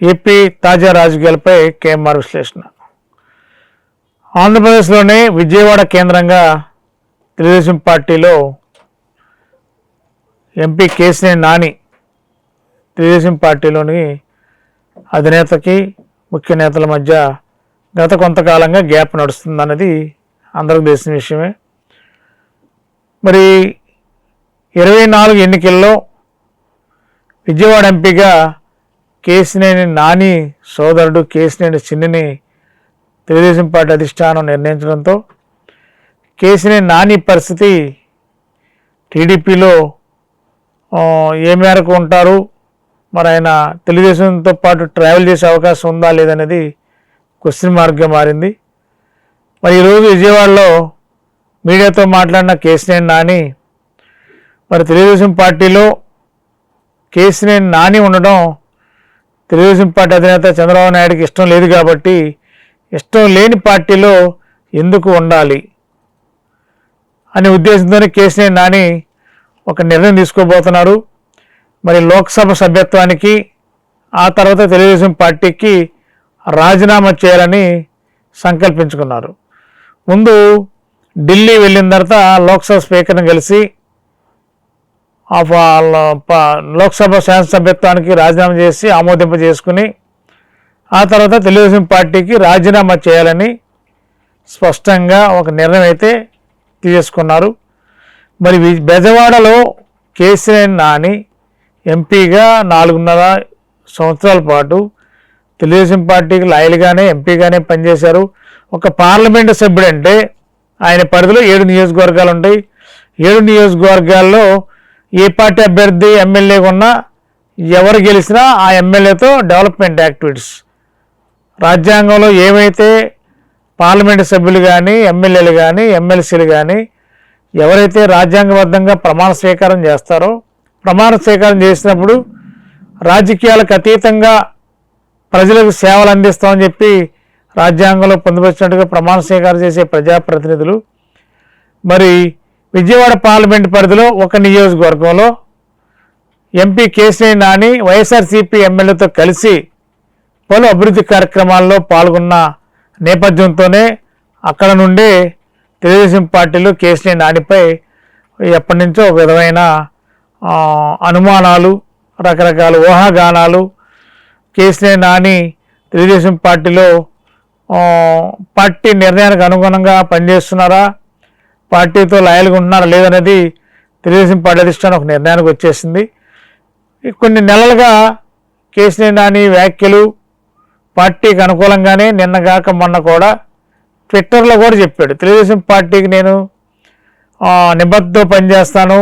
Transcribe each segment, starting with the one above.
AP తాజా రాజకీయాలపై KMR విశ్లేషణ. ఆంధ్రప్రదేశ్లోని విజయవాడ కేంద్రంగా తెలుగుదేశం పార్టీలో ఎంపీ కేసినేని నాని తెలుగుదేశం పార్టీలోని అధినేతకి ముఖ్య నేతల మధ్య గత కొంతకాలంగా గ్యాప్ నడుస్తుందన్నది అందరికి తెలిసిన విషయమే. మరి ఇరవై నాలుగు ఎన్నికల్లో విజయవాడ ఎంపీగా కేసినేని నాని సోదరుడు కేసినేని చిన్నిని తెలుగుదేశం పార్టీ అధిష్టానం నిర్ణయించడంతో కేసినేని నాని పరిస్థితి టీడీపీలో ఏ మేరకు ఉంటారు? మరి ఆయన తెలుగుదేశంతో పాటు ట్రావెల్ చేసే అవకాశం ఉందా లేదనేది క్వశ్చన్ మార్క్గా మారింది. మరి ఈరోజు విజయవాడలో మీడియాతో మాట్లాడిన కేసినేని నాని మరి తెలుగుదేశం పార్టీలో కేసినేని నాని ఉండడం తెలుగుదేశం పార్టీ అధినేత చంద్రబాబు నాయుడుకి ఇష్టం లేదు కాబట్టి ఇష్టం లేని పార్టీలో ఎందుకు ఉండాలి అనే ఉద్దేశంతోనే కేసీఆర్ నాని ఒక నిర్ణయం తీసుకోబోతున్నారు. మరి లోక్సభ సభ్యత్వానికి ఆ తర్వాత తెలుగుదేశం పార్టీకి రాజీనామా చేయాలని సంకల్పించుకున్నారు. ముందు ఢిల్లీ వెళ్ళిన తర్వాత లోక్సభ స్పీకర్ని కలిసి లోక్సభ శాసనసభ్యత్వానికి రాజీనామా చేసి ఆమోదింప చేసుకుని ఆ తర్వాత తెలుగుదేశం పార్టీకి రాజీనామా చేయాలని స్పష్టంగా ఒక నిర్ణయం అయితే తీసుకున్నారు. మరి బెజవాడలో కేసీఆర్ నాని ఎంపీగా నాలుగున్నర సంవత్సరాల పాటు తెలుగుదేశం పార్టీకి లాయల్గానే ఎంపీగానే పనిచేశారు. ఒక పార్లమెంటు సభ్యుడంటే ఆయన పరిధిలో ఏడు నియోజకవర్గాలు ఉంటాయి ఏడు నియోజకవర్గాల్లో ఏ పార్టీ అభ్యర్థి ఎమ్మెల్యేగా ఉన్నా ఎవరు గెలిచినా ఆ ఎమ్మెల్యేతో డెవలప్మెంట్ యాక్టివిటీస్. రాజ్యాంగంలో ఏవైతే పార్లమెంటు సభ్యులు కానీ ఎమ్మెల్యేలు కానీ ఎమ్మెల్సీలు కానీ ఎవరైతే రాజ్యాంగబద్ధంగా ప్రమాణ స్వీకారం చేస్తారో ప్రమాణ స్వీకారం చేసినప్పుడు రాజకీయాలకు అతీతంగా ప్రజలకు సేవలు అందిస్తామని చెప్పి రాజ్యాంగంలో పొందుపరిచినట్టుగా ప్రమాణ స్వీకారం చేసే ప్రజాప్రతినిధులు. మరి విజయవాడ పార్లమెంట్ పరిధిలో ఒక నియోజకవర్గంలో ఎంపీ కేసీఆర్ నాని వైఎస్ఆర్సీపీ ఎమ్మెల్యేతో కలిసి పలు అభివృద్ధి కార్యక్రమాల్లో పాల్గొన్న నేపథ్యంతోనే అక్కడ నుండి తెలుగుదేశం పార్టీలో కేసీఆర్ నానిపై ఎప్పటి నుంచో ఒక విధమైన అనుమానాలు రకరకాల ఊహాగానాలు కేసీఆర్ నాని తెలుగుదేశం పార్టీలో పార్టీ నిర్ణయానికి అనుగుణంగా పనిచేస్తున్నారా? పార్టీతో లాయల్గా ఉన్నారా లేదనేది తెలుగుదేశం పార్టీ అధిష్టానం ఒక నిర్ణయానికి వచ్చేసింది. కొన్ని నెలలుగా కేసీఆర్ నాని వ్యాఖ్యలు పార్టీకి అనుకూలంగానే నిన్నగాక మొన్న కూడా ట్విట్టర్లో కూడా చెప్పాడు. తెలుగుదేశం పార్టీకి నేను ఆ, నిబద్ధతో పనిచేస్తాను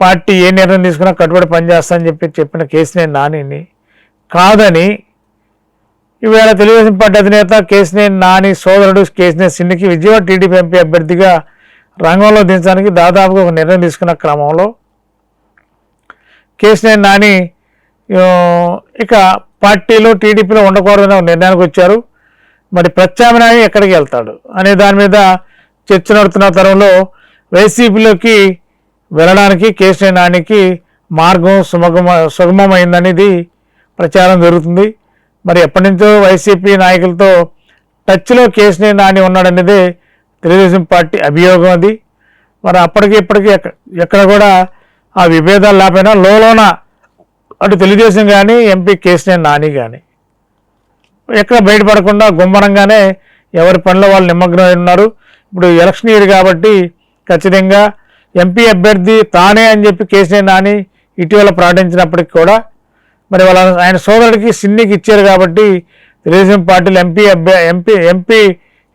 పార్టీ ఏ నిర్ణయం తీసుకున్నా కట్టుబడి పనిచేస్తానని చెప్పి చెప్పిన కేసీఆర్ నానిని కాదని ఈవేళ తెలుగుదేశం పార్టీ అధినేత కేసీఆర్ నాని సోదరుడు కేసీఆర్ సిన్నికి విజయవాడ టీడీపీ ఎంపీ అభ్యర్థిగా రంగంలో దించడానికి దాదాపుగా ఒక నిర్ణయం తీసుకున్న క్రమంలో కేసీఆర్ నాని ఇక పార్టీలో టీడీపీలో ఉండకూడదని ఒక నిర్ణయానికి వచ్చారు. మరి ప్రత్యామ్నాయం ఎక్కడికి వెళ్తాడు అనే దాని మీద చర్చ నడుతున్న తరంలో వైసీపీలోకి వెళ్ళడానికి కేసీఆర్ నానికి మార్గం సుమగమ సుగమమైందనేది ప్రచారం జరుగుతుంది. మరి ఎప్పటి నుంచో వైసీపీ నాయకులతో టచ్లో కేసీఆర్ నాని ఉన్నాడనేది తెలుగుదేశం పార్టీ అభియోగం అది. మరి అప్పటికి ఇప్పటికీ ఎక్క- ఎక్కడ కూడా ఆ విభేదాలు లేకపోయినా లోలోన అటు తెలుగుదేశం కానీ ఎంపీ కేసీఆర్ నాని కానీ ఎక్కడ బయటపడకుండా గుమ్మరంగానే ఎవరి పనిలో వాళ్ళు నిమగ్నమై ఉన్నారు. ఇప్పుడు ఎలక్షన్ ఇయర్ కాబట్టి ఖచ్చితంగా ఎంపీ అభ్యర్థి తానే అని చెప్పి కేసీఆర్ నాని ఇటీవల ప్రకటించినప్పటికి కూడా మరి వాళ్ళ ఆయన సోదరుడికి సిన్నికి ఇచ్చారు కాబట్టి తెలుగుదేశం పార్టీలు ఎంపీ అభ్య ఎంపీ ఎంపీ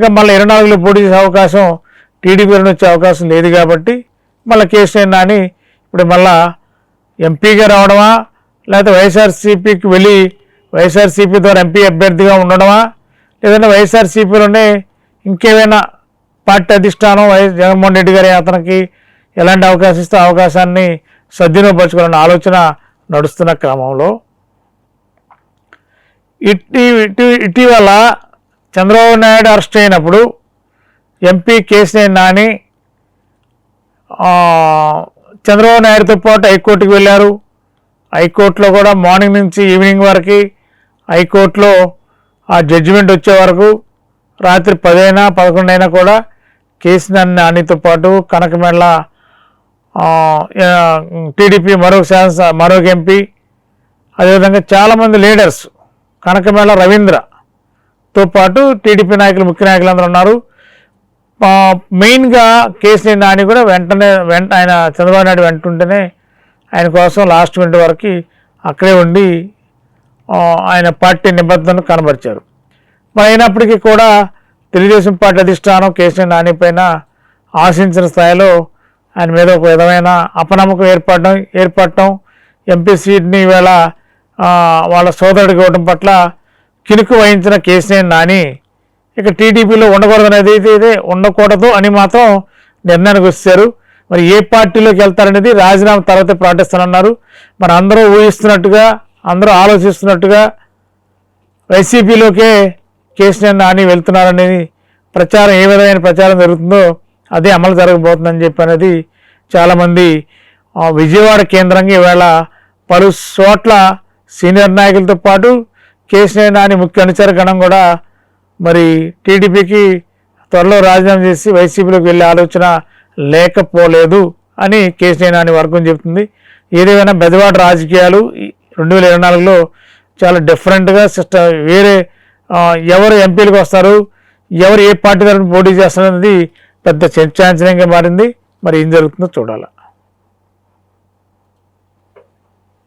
ఇంకా మళ్ళీ ఇరవై నాలుగులో పోటీ చేసే అవకాశం టీడీపీ నుండి వచ్చే అవకాశం లేదు కాబట్టి మళ్ళీ కేసీఆర్ నాని ఇప్పుడు మళ్ళా ఎంపీగా రావడమా? లేకపోతే వైఎస్ఆర్సీపీకి వెళ్ళి వైఎస్ఆర్సీపీ ద్వారా ఎంపీ అభ్యర్థిగా ఉండడమా? లేదంటే వైఎస్ఆర్సీపీలోనే ఇంకేమైనా పార్టీ అధిష్టానం వైఎస్ జగన్మోహన్ రెడ్డి గారి అతనికి ఎలాంటి అవకాశం ఇస్తే అవకాశాన్ని సద్వినియోగపరచుకోవాలన్న ఆలోచన నడుస్తున్న క్రమంలో. ఇటీ ఇటీ ఇటీవల చంద్రబాబు నాయుడు అరెస్ట్ అయినప్పుడు ఎంపీ కేసీఆర్ నాని చంద్రబాబు నాయుడుతో పాటు హైకోర్టుకి వెళ్ళారు. హైకోర్టులో కూడా మార్నింగ్ నుంచి ఈవినింగ్ వరకు హైకోర్టులో ఆ జడ్జిమెంట్ వచ్చే వరకు రాత్రి పదైనా పదకొండు అయినా కూడా కేసీఆర్ నానితో పాటు కనకమెళ్ళ టీడీపీ మరో శాసన మరొక ఎంపీ అదేవిధంగా చాలామంది లీడర్స్ కనకమేళ రవీంద్ర తో పాటు టీడీపీ నాయకులు ముఖ్య నాయకులు అందరూ ఉన్నారు. మెయిన్గా కేసీఆర్ నాని కూడా వెంటనే వెంట ఆయన చంద్రబాబు నాయుడు వెంటుంటేనే ఆయన కోసం లాస్ట్ మినిట్ వరకు అక్కడే ఉండి ఆయన పార్టీ నిబద్ధతను కనబరిచారు. మరి అయినప్పటికీ కూడా తెలుగుదేశం పార్టీ అధిష్టానం కేసీఆర్ నాని పైన ఆశించిన స్థాయిలో ఆయన మీద ఒక విధమైన అపనమ్మకం ఏర్పడడం ఏర్పడటం ఎంపీ సీట్ని ఈవేళ వాళ్ళ సోదరుడికి ఇవ్వడం పట్ల కినుకు వహించిన కేసీఆర్ నాని. ఇక టీడీపీలో ఉండకూడదు అనేది అయితే ఇదే ఉండకూడదు అని మాత్రం నిర్ణయానికి వచ్చారు మరి ఏ పార్టీలోకి వెళ్తారనేది రాజీనామా తర్వాత ప్రకటిస్తానన్నారు. మరి అందరూ ఊహిస్తున్నట్టుగా అందరూ ఆలోచిస్తున్నట్టుగా వైసీపీలోకే కేసీఆర్ నాని వెళ్తున్నారనేది ప్రచారం ఏ విధమైన ప్రచారం జరుగుతుందో అదే అమలు జరగబోతుందని చెప్పి అనేది చాలామంది విజయవాడ కేంద్రంగా ఈవేళ పలు చోట్ల సీనియర్ నాయకులతో పాటు కేసీఆర్ నాని ముఖ్య అనుచర గణం కూడా మరి టీడీపీకి త్వరలో రాజీనామా చేసి వైసీపీలోకి వెళ్ళే ఆలోచన లేకపోలేదు అని కేసీఆర్ నాని వర్గం చెబుతుంది. ఏదేమైనా బెదవాడ రాజకీయాలు రెండు వేల ఇరవై నాలుగులో చాలా డిఫరెంట్గా సిస్టమ్ వేరే ఎవరు ఎంపీలకు వస్తారు ఎవరు ఏ పార్టీ తరఫున పోటీ చేస్తారనేది పెద్ద చర్చాంశనంగా మారింది. మరి ఏం జరుగుతుందో చూడాలి.